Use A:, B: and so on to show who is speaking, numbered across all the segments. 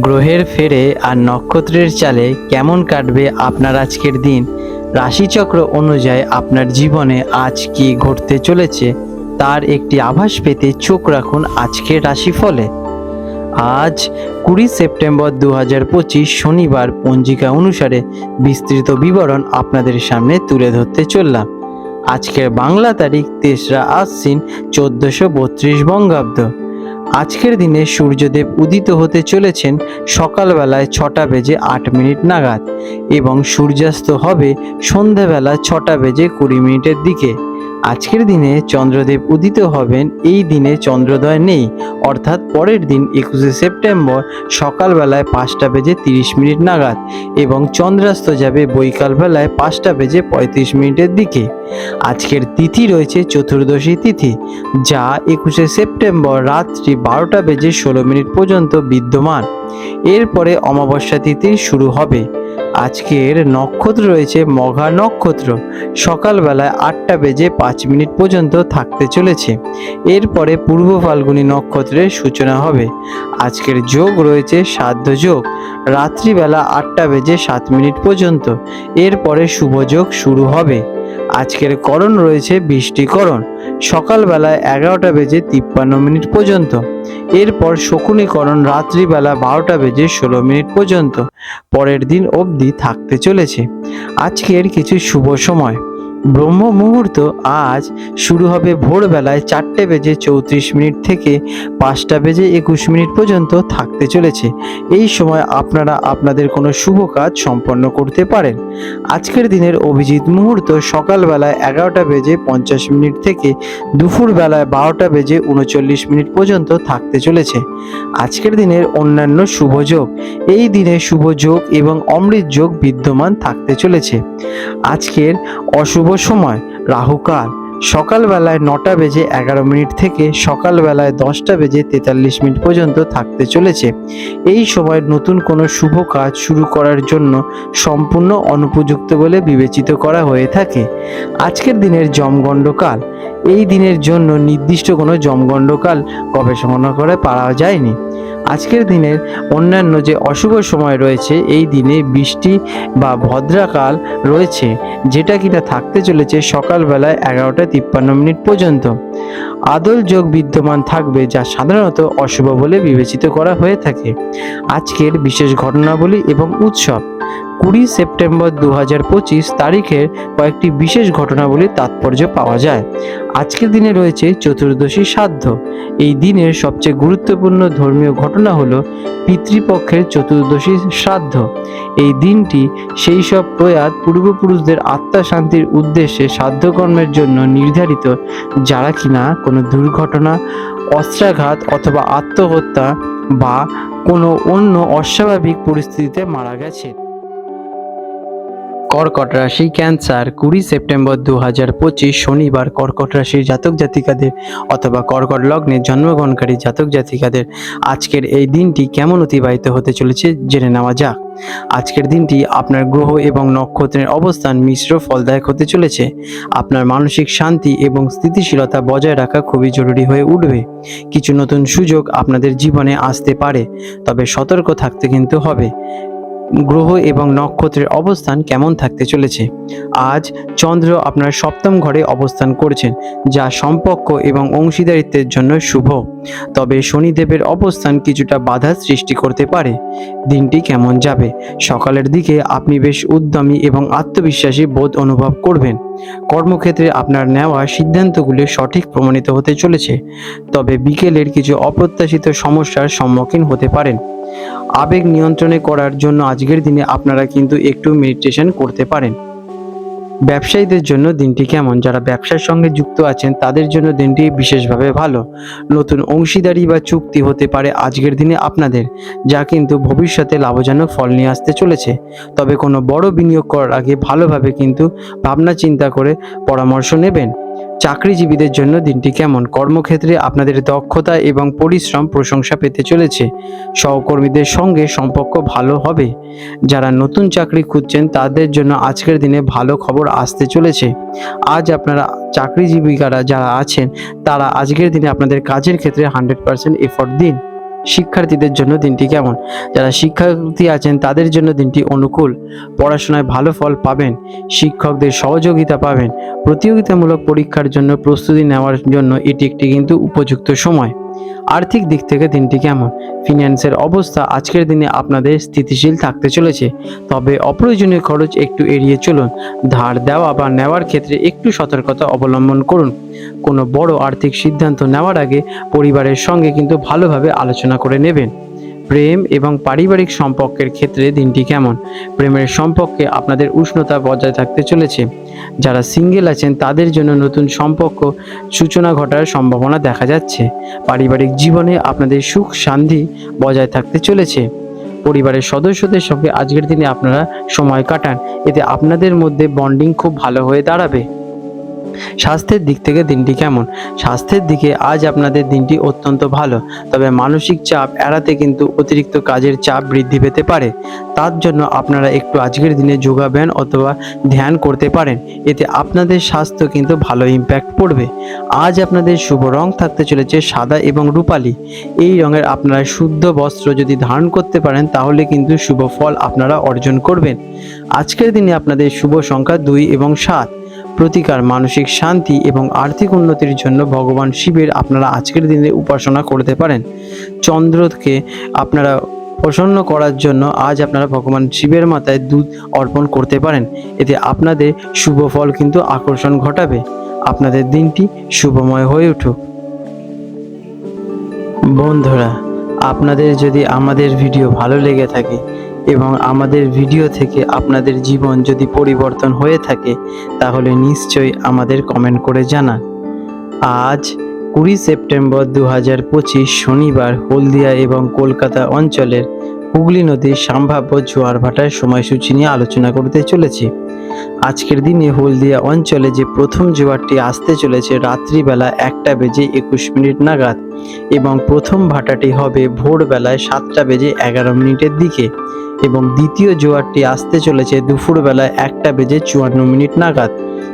A: গ্রহের ফেরে আর নক্ষত্রের চালে কেমন কাটবে আপনার আজকের দিন? রাশিচক্র অনুযায়ী আপনার জীবনে আজ কি ঘটতে চলেছে? তার একটি আভাস পেতে চোখ রাখুন আজকের রাশিফলে। আজ কুড়ি সেপ্টেম্বর দু হাজার পঁচিশ শনিবার পঞ্জিকা অনুসারে বিস্তৃত বিবরণ আপনাদের সামনে তুলে ধরতে চললাম। আজকের বাংলা তারিখ তেসরা আশ্বিন চোদ্দোশো বত্রিশ বঙ্গাব্দ। আজকের দিনে সূর্যদেব উদিত হতে চলেছেন সকালবেলায় ছটা বেজে আট মিনিট নাগাদ এবং সূর্যাস্ত হবে সন্ধেবেলা ছটা বেজে কুড়ি মিনিটের দিকে। আজকের দিনে চন্দ্রদেব উদিত হবেন, এই দিনে চন্দ্রোদয় নেই। অর্থাৎ পরের দিন একুশে সেপ্টেম্বর সকালবেলায় পাঁচটা বেজে তিরিশ মিনিট নাগাদ এবং চন্দ্রাস্ত যাবে বৈকালবেলায় পাঁচটা বেজে পঁয়ত্রিশ মিনিটের দিকে। আজকের তিথি রয়েছে চতুর্দশী তিথি, যা একুশে সেপ্টেম্বর রাত্রি বারোটা বেজে ষোলো মিনিট পর্যন্ত বিদ্যমান। এরপরে অমাবস্যা তিথি শুরু হবে। আজকের নক্ষত্র রয়েছে মঘা নক্ষত্র। সকালবেলায় আটটা বেজে পাঁচ মিনিট পর্যন্ত থাকতে চলেছে। এরপরে পূর্ব ফাল্গুনি নক্ষত্রের সূচনা হবে। আজকের যোগ রয়েছে সাধ্য যোগ। রাত্রিবেলা আটটা বেজে সাত মিনিট পর্যন্ত। এরপরে শুভ যোগ শুরু হবে। আজকের করণ রয়েছে বৃষ্টিকরণ। সকালবেলায় এগারোটা বেজে তিপ্পান্ন মিনিট পর্যন্ত। এরপর শকুনীকরণ রাত্রিবেলা বারোটা বেজে ষোলো মিনিট পর্যন্ত। পরের দিন অবধি থাকতে চলেছে। আজকের কিছু শুভ সময়। ব্রহ্ম মুহূর্ত আজ শুরু হবে ভোরবেলায় চারটে বেজে চৌত্রিশ মিনিট থেকে পাঁচটা বেজে একুশ মিনিট পর্যন্ত থাকতে চলেছে। এই সময় আপনারা আপনাদের কোনো শুভ কাজ সম্পন্ন করতে পারেন। আজকের দিনের অভিজিৎ মুহূর্ত সকালবেলায় এগারোটা বেজে পঞ্চাশ মিনিট থেকে দুপুরবেলায় বারোটা বেজে উনচল্লিশ মিনিট পর্যন্ত থাকতে চলেছে। আজকের দিনের অন্যান্য শুভ যোগ, এই দিনে শুভ যোগ এবং অমৃত যোগ বিদ্যমান থাকতে চলেছে। আজকের অশুভ সময় রাহুকাল সকালবেলায় নটা বেজে এগারো মিনিট থেকে সকালবেলায় দশটা বেজে তেতাল্লিশ মিনিট পর্যন্ত থাকতে চলেছে। এই সময় নতুন কোনো শুভ কাজ শুরু করার জন্য সম্পূর্ণ অনুপযুক্ত বলে বিবেচিত করা হয়ে থাকে। আজকের দিনের জমগণ্ডকাল। এই দিনের জন্য নির্দিষ্ট কোনো জমগণ্ডকাল গবেষণা করে পাওয়া যায়নি। আজকের দিনের অন্যান্য যে অশুভ সময় রয়েছে, এই দিনে বৃষ্টি বা ভদ্রাকাল রয়েছে, যেটা কিনা থাকতে চলেছে সকালবেলায় এগারোটা তিপ্পান্ন মিনিট পর্যন্ত। আদল যোগ বিদ্যমান থাকবে যা সাধারণত অশুভ বলে বিবেচিত করা হয়ে থাকে। আজকের বিশেষ ঘটনাবলী এবং উৎসব। কুড়ি সেপ্টেম্বর দু হাজার পঁচিশ তারিখের কয়েকটি বিশেষ ঘটনাবলীর তাৎপর্য পাওয়া যায়। আজকের দিনে রয়েছে চতুর্দশী সাধ্য। এই দিনের সবচেয়ে গুরুত্বপূর্ণ ধর্মীয় ঘটনা হলো পিতৃপক্ষের চতুর্দশী শ্রাদ্ধ এই দিনটি সেই সব প্রয়াত পূর্বপুরুষদের আত্মা শান্তির উদ্দেশ্যে শ্রাদ্ধকর্মের জন্য নির্ধারিত, যারা কিনা কোনো দুর্ঘটনা, অস্ত্রাঘাত অথবা আত্মহত্যা বা কোনো অন্য অস্বাভাবিক পরিস্থিতিতে মারা গেছে। কর্কট রাশি, ক্যান্সার, কুড়ি সেপ্টেম্বর দু হাজার পঁচিশ শনিবার কর্কট রাশির জাতক জাতিকাদের অথবা কর্কট লগ্নে জন্মগ্রহণকারী জাতক জাতিকাদের আজকের এই দিনটি কেমন অতিবাহিত হতে চলেছে জেনে নেওয়া যাক। আজকের দিনটি আপনার গ্রহ এবং নক্ষত্রের অবস্থান মিশ্র ফলদায়ক হতে চলেছে। আপনার মানসিক শান্তি এবং স্থিতিশীলতা বজায় রাখা খুবই জরুরি হয়ে উঠবে। কিছু নতুন সুযোগ আপনাদের জীবনে আসতে পারে, তবে সতর্ক থাকতে কিন্তু হবে। গ্রহ এবং নক্ষত্রের অবস্থান কেমন থাকতে চলেছে? আজ চন্দ্র আপনার সপ্তম ঘরে অবস্থান করছেন, যা সম্পর্ক এবং অংশীদারিত্বের জন্য শুভ। তবে শনিদেবের অবস্থান কিছুটা বাধা সৃষ্টি করতে পারে। দিনটি কেমন যাবে? সকালের দিকে আপনি বেশ উদ্যমী এবং আত্মবিশ্বাসী বোধ অনুভব করবেন। কর্মক্ষেত্রে আপনার নেওয়া সিদ্ধান্তগুলি সঠিক প্রমাণিত হতে চলেছে। তবে বিকেলের কিছু অপ্রত্যাশিত সমস্যার সম্মুখীন হতে পারেন। আবেগ নিয়ন্ত্রণে করার জন্য আজকের দিনে আপনারা কিন্তু একটু মেডিটেশন করতে পারেন। ব্যবসায়ীদের জন্য দিনটি কেমন? যারা ব্যবসার সঙ্গে যুক্ত আছেন, তাদের জন্য দিনটি বিশেষভাবে ভালো। নতুন অংশীদারি বা চুক্তি হতে পারে আজকের দিনে আপনাদের, যা কিন্তু ভবিষ্যতে লাভজনক ফল নিয়ে আসতে চলেছে। তবে কোনো বড় বিনিয়োগ করার আগে ভালোভাবে কিন্তু ভাবনা চিন্তা করে পরামর্শ নেবেন। চাকরিজীবীদের জন্য দিনটি কেমন? কর্মক্ষেত্রে আপনাদের দক্ষতা এবং পরিশ্রম প্রশংসা পেতে চলেছে। সহকর্মীদের সঙ্গে সম্পর্ক ভালো হবে। যারা নতুন চাকরি খুঁজছেন, তাদের জন্য আজকের দিনে ভালো খবর আসতে চলেছে। আজ আপনারা চাকরিজীবিকারা যারা আছেন, তারা আজকের দিনে আপনাদের কাজের ক্ষেত্রে হান্ড্রেড পার্সেন্ট এফোর্ট দিন। শিক্ষার্থীদের জন্য দিনটি কেমন? যারা শিক্ষার্থী আছেন, তাদের জন্য দিনটি অনুকূল। পড়াশোনায় ভালো ফল পাবেন। শিক্ষকদের সহযোগিতা পাবেন। প্রতিযোগিতামূলক পরীক্ষার জন্য প্রস্তুতি নেওয়ার জন্য এটি একটি কিন্তু উপযুক্ত সময়। আর্থিক দিক থেকে দিনটি কেমন? ফিন্যান্সের অবস্থা আজকের দিনে আপনাদের স্থিতিশীল থাকতে চলেছে। তবে অপ্রয়োজনীয় খরচ একটু এড়িয়ে চলুন। ধার দেওয়া বা নেওয়ার ক্ষেত্রে একটু সতর্কতা অবলম্বন করুন। কোনো বড় আর্থিক সিদ্ধান্ত নেওয়ার আগে পরিবারের সঙ্গে কিন্তু ভালোভাবে আলোচনা করে নেবেন। প্রেম এবং পারিবারিক সম্পর্কের ক্ষেত্রে দিনটি কেমন? প্রেমের সম্পর্কে আপনাদের উষ্ণতা বজায় থাকতে চলেছে। যারা সিঙ্গেল আছেন, তাদের জন্য নতুন সম্পর্ক সূচনা ঘটার সম্ভাবনা দেখা যাচ্ছে। পারিবারিক জীবনে আপনাদের সুখ শান্তি বজায় থাকতে চলেছে। পরিবারের সদস্যদের সঙ্গে আজকের দিনে আপনারা সময় কাটান। এতে আপনাদের মধ্যে বন্ডিং খুব ভালো হয়ে দাঁড়াবে। স্বাস্থ্যের দিক থেকে দিনটি কেমন? স্বাস্থ্যের দিকে আজ আপনাদের দিনটি অত্যন্ত ভালো, তবে মানসিক চাপ এড়াতে কিন্তু অতিরিক্ত কাজের চাপ বৃদ্ধি পেতে পারে। তার জন্য আপনারা একটু আজকের দিনে যোগাব্যায়াম অথবা ধ্যান করতে পারেন, এতে আপনাদের স্বাস্থ্য কিন্তু ভালো ইম্প্যাক্ট পড়বে। আজ আপনাদের শুভ রং থাকতে চলেছে সাদা এবং রূপালি। এই রঙের আপনারা শুদ্ধ বস্ত্র যদি ধারণ করতে পারেন, তাহলে কিন্তু শুভ ফল আপনারা অর্জন করবেন। আজকের দিনে আপনাদের শুভ সংখ্যা দুই এবং সাত। প্রতিকার, মানসিক শান্তি এবং আর্থিক উন্নতির জন্য ভগবান শিবের আপনারা আজকের দিনে উপাসনা করতে পারেন। চন্দ্রকে আপনারা প্রসন্ন করার জন্য আজ আপনারা ভগবান শিবের মাথায় দুধ অর্পণ করতে পারেন। এতে আপনাদের শুভ ফল কিন্তু আকর্ষণ ঘটাবে। আপনাদের দিনটি শুভময় হয়ে উঠুক। বন্ধুরা, আপনাদের যদি আমাদের ভিডিও ভালো লেগে থাকে এবং আমাদের ভিডিও থেকে আপনাদের জীবন যদি পরিবর্তন হয়ে থাকে, তাহলে নিশ্চয়ই আমাদের কমেন্ট করে জানান। আজ কুড়ি সেপ্টেম্বর দু হাজার পঁচিশ শনিবার হলদিয়া এবং কলকাতা অঞ্চলের হুগলি নদীর সম্ভাব্য জোয়ার ভাটার সময়সূচি নিয়ে আলোচনা করতে চলেছি। আজকের দিনে হলদিয়া অঞ্চলে যে প্রথম জোয়ারটি আসতে চলেছে রাত্রিবেলা একটা বেজে একুশ মিনিট নাগাদ এবং প্রথম ভাটাটি হবে ভোরবেলায় সাতটা বেজে এগারো মিনিটের দিকে এবং দ্বিতীয় জোয়ারটি আসতে চলেছে দুপুরবেলায় একটা বেজে চুয়ান্ন মিনিট নাগাদ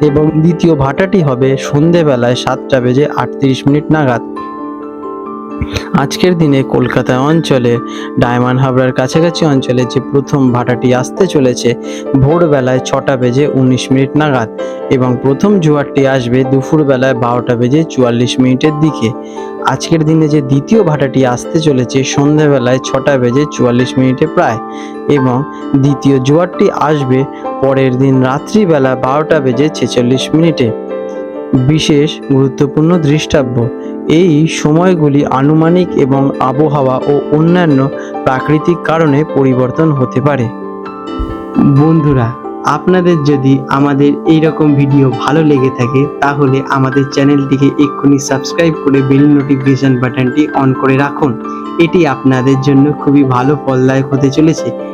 A: এবং দ্বিতীয় ভাটাটি হবে সন্ধেবেলায় সাতটা বেজে আটত্রিশ মিনিট নাগাদ। আজকের দিনে কলকাতা অঞ্চলে, ডায়মন্ড হাবড়ার কাছাকাছি অঞ্চলে যে প্রথম ভাটাটি আসতে চলেছে, ভোরবেলায় ছটা বেজে উনিশ মিনিট নাগাদ এবং প্রথম জোয়ারটি আসবে দুপুরবেলায় বারোটা বেজে চুয়াল্লিশ মিনিটের দিকে। আজকের দিনে যে দ্বিতীয় ভাটাটি আসতে চলেছে সন্ধ্যাবেলায় ছটা বেজে চুয়াল্লিশ মিনিটে প্রায় এবং দ্বিতীয় জোয়ারটি আসবে পরের দিন রাত্রিবেলা বারোটা বেজে ছেচল্লিশ মিনিটে। বিশেষ গুরুত্বপূর্ণ দৃষ্টাব্য এই সময়গুলি আনুমানিক এবং আবহাওয়া ও অন্যান্য প্রাকৃতিক কারণে পরিবর্তন হতে পারে। বন্ধুরা, আপনাদের যদি আমাদের এই রকম ভিডিও ভালো লেগে থাকে, তাহলে আমাদের চ্যানেলটিকে এক্ষুনি সাবস্ক্রাইব করে বেল নোটিফিকেশন বাটনটি অন করে রাখুন। এটি আপনাদের জন্য খুবই ভালো, ফলদায়ক হতে চলেছে।